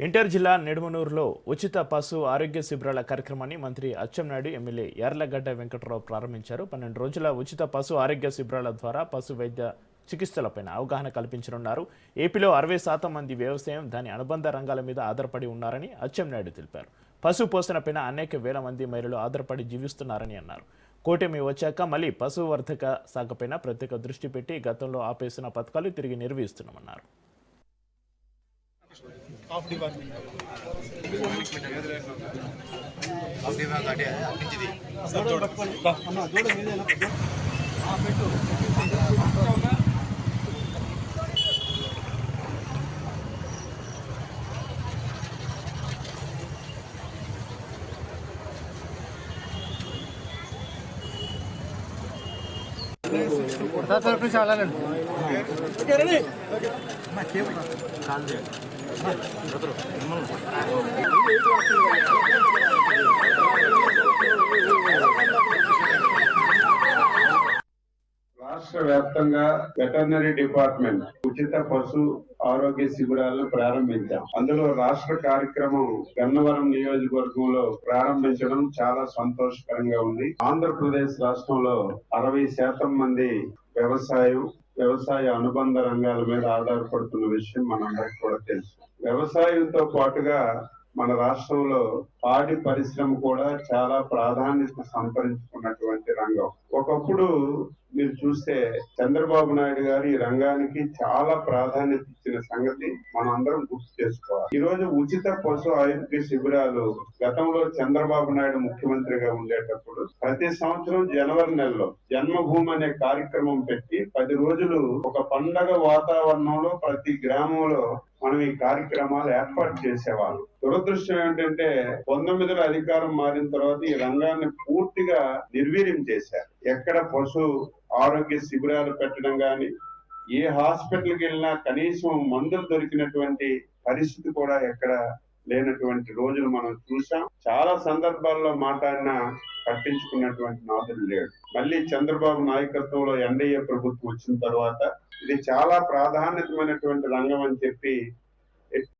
ఎన్టీఆర్ జిల్లా నిడుమనూరులో ఉచిత పశు ఆరోగ్య శిబిరాల కార్యక్రమాన్ని మంత్రి అచ్చెన్నాయుడు ఎమ్మెల్యే యార్లగడ్డ వెంకటరావు ప్రారంభించారు. పన్నెండు రోజుల ఉచిత పశు ఆరోగ్య శిబిరాల ద్వారా పశు వైద్య చికిత్సలపైన అవగాహన కల్పించనున్నారు. ఏపీలో అరవై శాతం మంది వ్యవసాయం దాని అనుబంధ రంగాల మీద ఆధారపడి ఉన్నారని అచ్చెన్నాయుడు తెలిపారు. పశు పోషణపైన అనేక వేల మంది మహిళలు ఆధారపడి జీవిస్తున్నారని అన్నారు. కూటమి వచ్చాక మళ్ళీ పశువర్ధక శాఖపైన ప్రత్యేక దృష్టి పెట్టి గతంలో ఆపేసిన పథకాలు తిరిగి నిర్వహిస్తున్నామన్నారు. ఆఫ్ డిపార్ట్మెంట్ ఆఫ్ డిపార్ట్మెంట్ అటే అప్పించింది చాలా రాష్ట్ర వ్యాప్తంగా వెటర్నరీ డిపార్ట్మెంట్ ఉచిత పశు ఆరోగ్య శిబిరాలను ప్రారంభించాం. అందులో రాష్ట్ర కార్యక్రమం గన్నవరం నియోజకవర్గంలో ప్రారంభించడం చాలా సంతోషకరంగా ఉంది. ఆంధ్రప్రదేశ్ రాష్ట్రంలో అరవై శాతం మంది వ్యవసాయం వ్యవసాయ అనుబంధ రంగాల మీద ఆధారపడుతున్న విషయం మనందరికి కూడా తెలుసు. వ్యవసాయంతో పాటుగా మన రాష్ట్రంలో పాడి పరిశ్రమ కూడా చాలా ప్రాధాన్యత సంతరించుకున్నటువంటి రంగం. ఒకప్పుడు మీరు చూస్తే చంద్రబాబు నాయుడు గారు ఈ రంగానికి చాలా ప్రాధాన్యత ఇచ్చిన సంగతి మనం అందరం గుర్తు చేసుకోవాలి. ఈ రోజు ఉచిత పశు ఆరోగ్య శిబిరాలు గతంలో చంద్రబాబు నాయుడు ముఖ్యమంత్రిగా ఉండేటప్పుడు ప్రతి సంవత్సరం జనవరి నెలలో జన్మభూమి అనే కార్యక్రమం పెట్టి పది రోజులు ఒక పండగ వాతావరణంలో ప్రతి గ్రామంలో మనం ఈ కార్యక్రమాలు ఏర్పాటు చేసేవాళ్ళం. దురదృష్టం ఏంటంటే పంతొమ్మిదిలో అధికారం మారిన తర్వాత ఈ రంగాన్ని పూర్తిగా నిర్వీర్యం చేశారు. ఎక్కడ పశు ఆరోగ్య శిబిరాలు పెట్టడం గాని ఏ హాస్పిటల్కి వెళ్ళినా కనీసం మందులు దొరికినటువంటి పరిస్థితి కూడా ఎక్కడ లేనటువంటి రోజులు మనం చూసాం చాలా సందర్భాల్లో మాట్లాడిన పట్టించుకున్నటువంటి నాదుడు లేడు. మళ్ళీ చంద్రబాబు నాయకత్వంలో ఎన్డీఏ ప్రభుత్వం వచ్చిన తర్వాత ఇది చాలా ప్రాధాన్యతమైనటువంటి రంగం అని చెప్పి